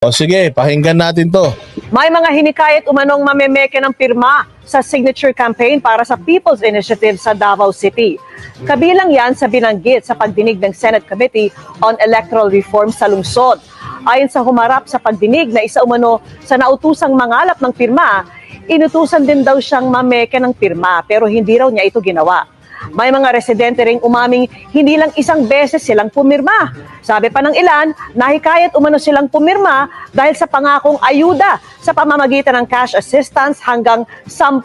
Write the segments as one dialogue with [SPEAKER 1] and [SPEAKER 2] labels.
[SPEAKER 1] O sige, pakinggan natin to.
[SPEAKER 2] May mga hinikayat umanong mamemeke ng pirma sa signature campaign para sa People's Initiative sa Davao City. Kabilang yan sa binanggit sa pagdinig ng Senate Committee on Electoral Reform sa lungsod. Ayon sa humarap sa pagdinig na isa umano sa nautusang mangalap ng pirma, inutusan din daw siyang mameke ng pirma pero hindi raw niya ito ginawa. May mga residente ring umaming hindi lang isang beses silang pumirma. Sabi pa ng ilan, nahikayat umano silang pumirma dahil sa pangakong ayuda sa pamamagitan ng cash assistance hanggang 10,000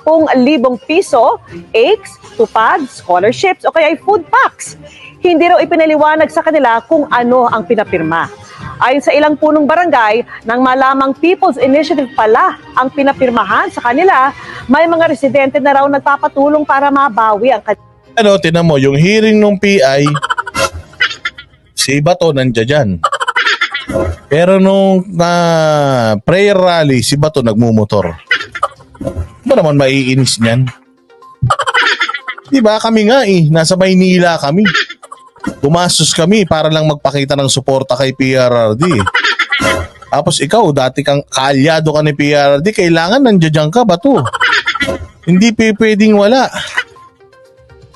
[SPEAKER 2] piso, AIDS, tupad, scholarships o kaya food packs. Hindi raw ipinaliwanag sa kanila kung ano ang pinapirma. Ayon sa ilang punong barangay, nang malamang People's Initiative pala ang pinapirmahan sa kanila, may mga residente na raw nagpapatulong para mabawi ang kanilang
[SPEAKER 1] Ano, tinan mo, yung hearing ng PI, si Bato nandiyan dyan. Pero nung na prayer rally, si Bato nagmumotor. Ba naman maiinis niyan? Di ba kami nga eh, nasa Maynila kami. Gumastos kami para lang magpakita ng suporta kay PRRD. Tapos ikaw, dati kang kaalyado ka ni PRRD, kailangan nandiyan ka, Bato. Hindi pe- pwedeng wala.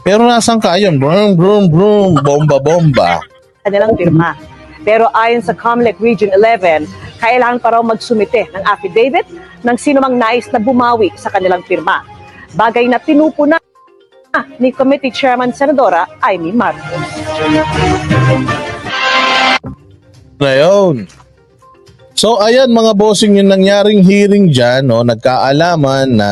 [SPEAKER 1] Pero nasan ka yun? Brum, brum, brum. Bomba, bomba.
[SPEAKER 2] kanilang pirma. Pero ayon sa COMELEC Region 11, kailangan pa raw magsumite ng affidavit ng sinumang nais na bumawi sa kanilang pirma. Bagay na tinupo na ni Committee Chairman Senadora Amy Marcos.
[SPEAKER 1] Na yun. So, ayan mga bossing yung nangyaring hearing dyan, no, nagkaalaman na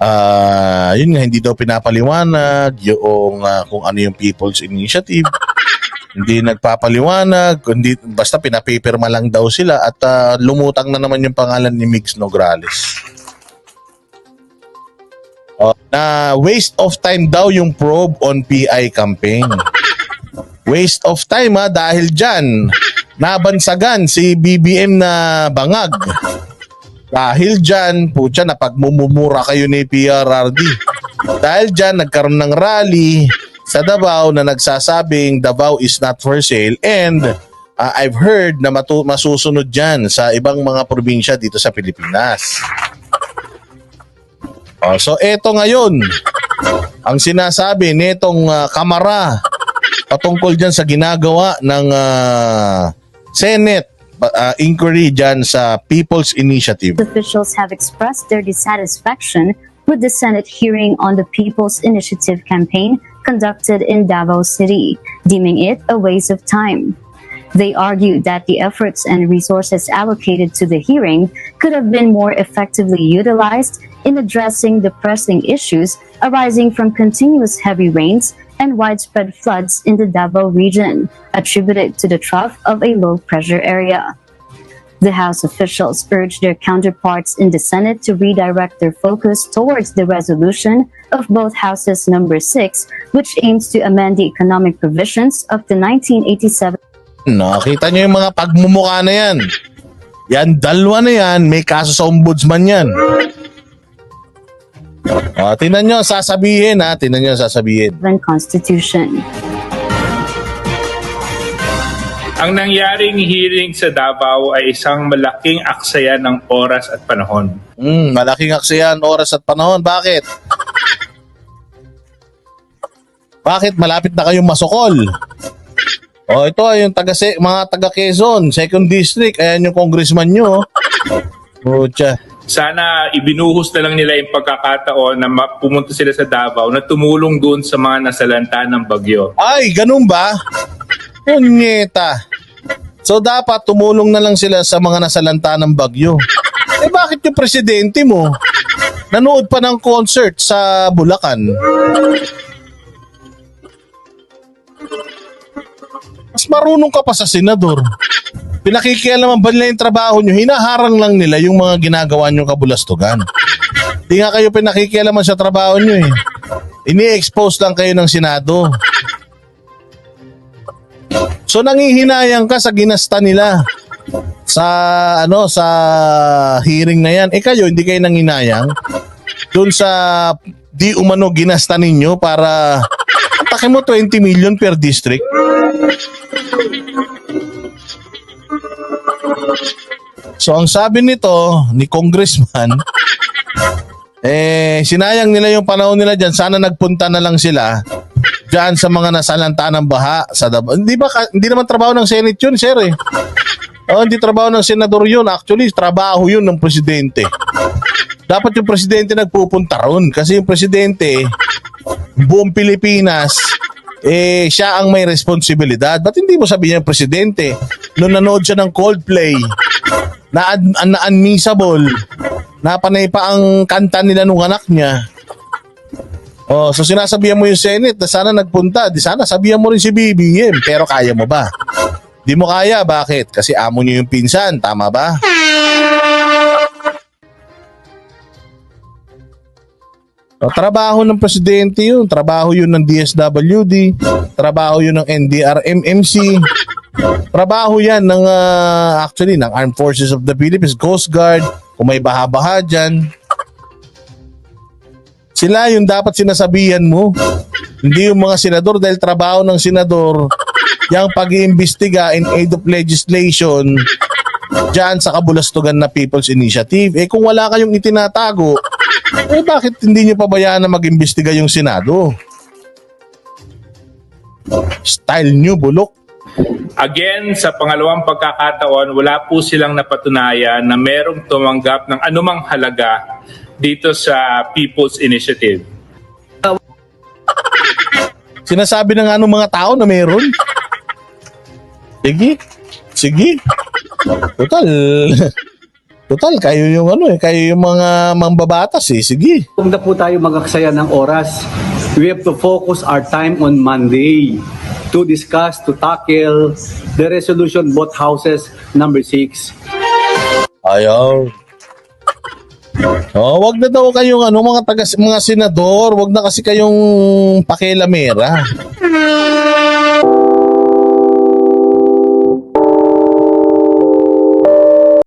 [SPEAKER 1] ah yun nga, hindi daw pinapaliwanag yung ah, kung ano yung People's Initiative. hindi nagpapaliwanag, kundi basta pinapipirma lang daw sila at ah, lumutang na naman yung pangalan ni Mix Nograles. Oh, na waste of time daw yung probe on PI campaign. Waste of time ha dahil dyan nabansagan si BBM na bangag. Dahil dyan, putya, napagmumumura kayo ni PRRD. Dahil dyan, nagkaroon ng rally sa Davao na nagsasabing Davao is not for sale and uh, I've heard na matu- masusunod dyan sa ibang mga probinsya dito sa Pilipinas. Oh, so eto ngayon, ang sinasabi nitong uh, kamara patungkol dyan sa ginagawa ng ah, Senate ah, inquiry dyan sa People's Initiative.
[SPEAKER 3] officials have expressed their dissatisfaction with the Senate hearing on the People's Initiative campaign conducted in Davao City, deeming it a waste of time. They argued that the efforts and resources allocated to the hearing could have been more effectively utilized in addressing the pressing issues arising from continuous heavy rains and widespread floods in the Davao region, attributed to the trough of a low pressure area. The House officials urged their counterparts in the Senate to redirect their focus towards the resolution of both Houses Number 6, which aims to amend the economic provisions of the 1987
[SPEAKER 1] Nakita nyo yung mga pagmumukha na yan. Yan, dalawa na yan. May kaso sa ombudsman yan. O, tinan nyo, sasabihin ha. Tinan nyo, sasabihin.
[SPEAKER 3] Constitution.
[SPEAKER 4] Ang nangyaring hearing sa Davao ay isang malaking aksayan ng oras at panahon.
[SPEAKER 1] Hmm, malaking aksiyan, oras at panahon. Bakit? Bakit malapit na kayong masukol? O ito ay yung taga mga taga Quezon, second district, ayan yung congressman nyo. Pucha.
[SPEAKER 4] Sana ibinuhos na lang nila yung pagkakataon na pumunta sila sa Davao na tumulong doon sa mga nasalanta ng bagyo.
[SPEAKER 1] Ay, ganun ba? Punyeta. So dapat tumulong na lang sila sa mga nasalanta ng bagyo. Eh bakit yung presidente mo nanood pa ng concert sa Bulacan? Mas marunong ka pa sa senador. Pinakikialaman ba nila yung trabaho nyo? Hinaharang lang nila yung mga ginagawa nyo kabulastugan. Di nga kayo pinakikialaman sa trabaho nyo eh. Ini-expose lang kayo ng Senado. So nangihinayang ka sa ginasta nila sa ano sa hearing na yan. Eh kayo hindi kayo nanginayang doon sa di umano ginasta ninyo para atake mo 20 million per district. So ang sabi nito ni congressman eh sinayang nila yung panahon nila diyan sana nagpunta na lang sila diyan sa mga nasalanta ng baha sa Davao. Hindi ba hindi naman trabaho ng Senate yun, sir eh. Oh, hindi trabaho ng senador yun. Actually, trabaho yun ng presidente. Dapat yung presidente nagpupunta ron kasi yung presidente buong Pilipinas eh siya ang may responsibilidad. Ba't hindi mo sabihin yung presidente nung nanood siya ng Coldplay na, un- na unmissable na pa ang kanta nila nung anak niya. Oh, so sinasabihan mo yung Senate na sana nagpunta. Di sana sabihan mo rin si BBM. Pero kaya mo ba? Di mo kaya. Bakit? Kasi amo niyo yung pinsan. Tama ba? O, trabaho ng presidente yun. Trabaho yun ng DSWD. Trabaho yun ng NDRMMC. Trabaho yan ng ah, actually ng Armed Forces of the Philippines, Coast Guard, kung may baha-baha dyan. Sila yung dapat sinasabihan mo. Hindi yung mga senador dahil trabaho ng senador yung pag-iimbestiga in aid of legislation dyan sa kabulastugan na People's Initiative. Eh kung wala kayong itinatago, eh bakit hindi nyo pabayaan na mag-imbestiga yung Senado? Style nyo, bulok.
[SPEAKER 4] Again, sa pangalawang pagkakataon, wala po silang napatunayan na merong tumanggap ng anumang halaga dito sa People's Initiative.
[SPEAKER 1] Sinasabi na nga ng mga tao na meron. Sige. Sige. Total. Total, kayo yung ano eh, kayo yung mga mambabatas eh. Sige.
[SPEAKER 5] Huwag na po tayo magaksaya ng oras. We have to focus our time on Monday to discuss, to tackle the resolution both houses number 6.
[SPEAKER 1] Ayaw. Oh, wag na daw kayong ano mga taga mga senador, wag na kasi kayong pakilamera.